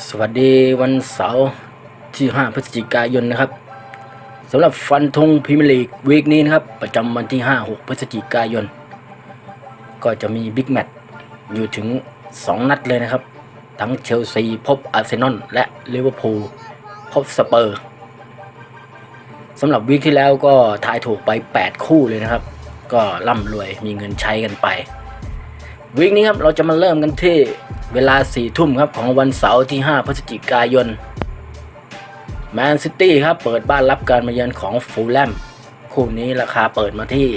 สวัสดีวันเสาร์ที่ 5 พฤศจิกายนนะครับสำหรับฟันธงพรีเมียร์ลีกวีคนี้นะครับ ประจำวันที่ 5 6 พฤศจิกายน ก็จะมีบิ๊กแมตช์อยู่ถึง 2 นัดเลยนะครับ ทั้งเชลซีพบอาร์เซนอลและลิเวอร์พูลพบสเปอร์สำหรับวีคที่แล้วก็ทายถูกไป 8 คู่เลยนะครับ ก็ร่ำรวยมีเงินใช้กันไป วีคนี้ครับเราจะมาเริ่มกันที่เวลาสี่ทุ่มครับของวันเสาร์ที่ 5 พฤศจิกายนแมนซิตี้ครับเปิดบ้านรับการมาเยือนของฟูลแลมคู่นี้ราคาเปิดมาที่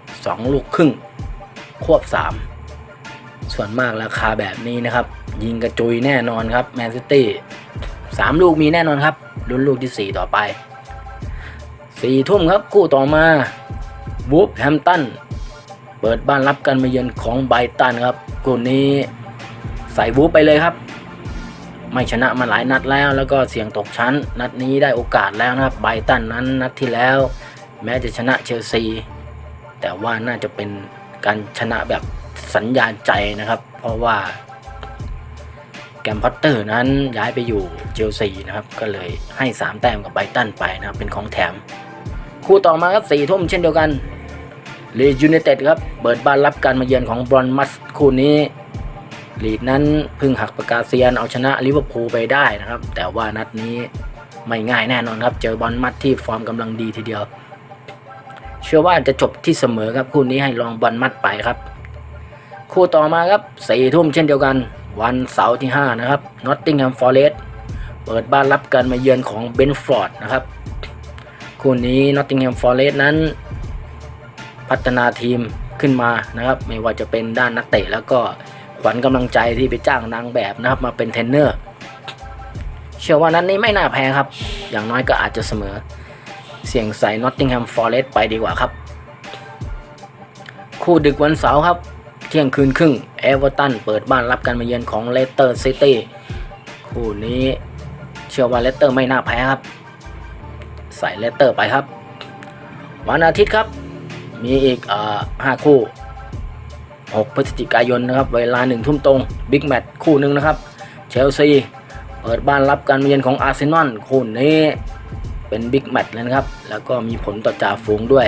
2 ลูกครึ่ง ควบ 3 ส่วนมากราคาแบบนี้นะครับ ยิงกระจุยแน่นอนครับแมนซิตี้สามลูกมีแน่นอนครับลุ้นลูกที่ 4 ต่อไปสี่ทุ่มครับคู่ต่อมาวูฟแฮมตัน เปิดบ้านรับการมาเยือนของไบตันครับคู่นี้ใส่วูฟไปเลยครับ ไม่ชนะมาหลายนัดแล้ว แล้วก็เสี่ยงตกชั้น นัดนี้ได้โอกาสแล้วนะครับไบตันนั้นนัดที่แล้ว แม้จะชนะเชลซี แต่ว่าน่าจะเป็นการชนะแบบสัญญาณใจนะครับ เพราะว่าแกมพอตเตอร์นั้นย้ายไปอยู่เชลซีนะครับ ก็เลยให้ 3 แต้มกับไบตันไปนะครับเป็นของแถม คู่ต่อมาครับสี่ทุ่มเช่นเดียวกัน ลีดยูไนเต็ดครับ เปิดบ้านรับการมาเยือนของบรอนมัสคู่นี้ลีดนั้นพึ่งหักประกาเซียนเอาชนะลิเวอร์พูลไปได้นะครับ แต่ว่านัดนี้ไม่ง่ายแน่นอนครับ เจอบอลมัดที่ฟอร์มกำลังดีทีเดียว เชื่อว่าจะจบที่เสมอครับคู่นี้ให้ลองบอลมัดไปครับ คู่ต่อมาครับสี่ทุ่มเช่นเดียวกัน วันเสาร์ที่ 5 นะครับนอตติงแฮมฟอร์เรสเปิดบ้านรับการมาเยือนของเบนฟอร์ดนะครับ คู่นี้นอตติงแฮมฟอร์เรสนั้น พัฒนาทีมขึ้นมานะครับ ไม่ว่าจะเป็นด้านนักเตะแล้วก็ขวัญกำลังใจที่ไปจ้างนางแบบนะครับมาเป็นเทรนเนอร์เชื่อว่านั้นนี้ไม่น่าแพ้ครับ อย่างน้อยก็อาจจะเสมอ เสี่ยงใส่นอตติงแฮมฟอร์เรสไปดีกว่าครับ คู่ดึกวันเสาร์ครับ เที่ยงคืนครึ่งเอเวอร์ตันเปิดบ้านรับการมาเยือนของเลสเตอร์ซิตี้คู่นี้เชื่อว่าเลสเตอร์ไม่น่าแพ้ครับ ใส่เลสเตอร์ไปครับ วันอาทิตย์ครับ มีอีกอ่อห้าคู่ 6 พฤศจิกายนนะครับ เวลาหนึ่งทุ่มตรงบิ๊กแมตช์คู่หนึ่งนะครับ เชลซีเปิดบ้านรับการมาเยือนของอาร์เซนอลคู่นี้เป็นบิ๊กแมตช์เลยนะครับ แล้วก็มีผลต่อจ่าฝูงด้วย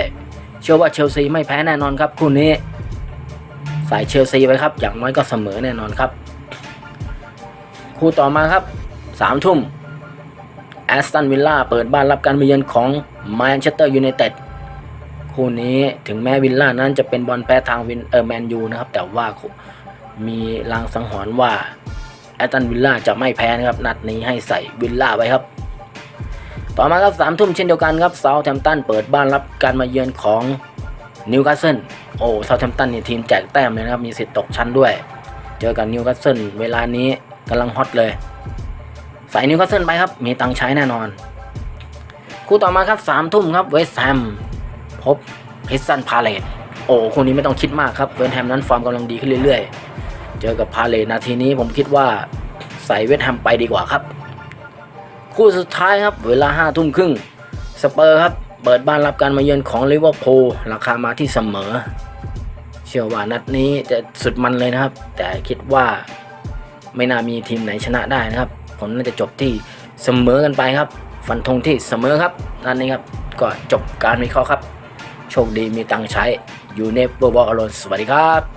เชื่อว่าเชลซีไม่แพ้แน่นอนครับ คู่นี้ สายเชลซีไปครับ อย่างน้อยก็เสมอแน่นอนครับ คู่ต่อมาครับสามทุ่มแอสตันวิลล่าเปิดบ้านรับการมาเยือนของแมนเชสเตอร์ยูไนเต็ด คู่นี้ถึงแม้วิลล่านั้นจะเป็นบอลแพ้ทางวินเออร์แมนยูนะครับ แต่ว่ามีลางสังหรณ์ว่าแอตันวิลล่าจะไม่แพ้นะครับ นัดนี้ให้ใส่วิลล่าไว้ครับ ต่อมาครับสามทุ่มเช่นเดียวกันครับเซาท์แฮมป์ตันเปิดบ้านรับการมาเยือนของนิวคาสเซิลโอ้เซาท์แฮมป์ตันนี่ทีมแจกแต้มเลยนะครับ มีสิทธิ์ตกชั้นด้วย เจอกับนิวคาสเซิลเวลานี้กำลังฮอตเลย ใส่นิวคาสเซิลไปครับ มีตังใช้แน่นอน คู่ต่อมาครับสามทุ่มครับเวสต์แฮม พบคริสตันพาเลตโอ้คนนี้ไม่ต้องคิดมากครับเวสแฮมนั้นฟอร์มกำลังดีขึ้นเรื่อยๆ เจอกับพาเลตนาทีนี้ผมคิดว่าใส่เวสแฮมไปดีกว่าครับ คู่สุดท้ายครับเวลาห้าทุ่มครึ่งสเปอร์ครับเปิดบ้านรับการมาเยือนของลิเวอร์พูลราคามาที่เสมอ เชื่อว่านัดนี้จะสุดมันเลยนะครับ แต่คิดว่าไม่น่ามีทีมไหนชนะได้นะครับผลน่าจะจบที่เสมอกันไปครับ ฟันธงที่เสมอครับนั่นนี้ครับ ก็จบการวิเคราะห์ครับ โชคดีมีตังค์ใช้อยู่ในเบอร์บอลอลสวัสดีครับ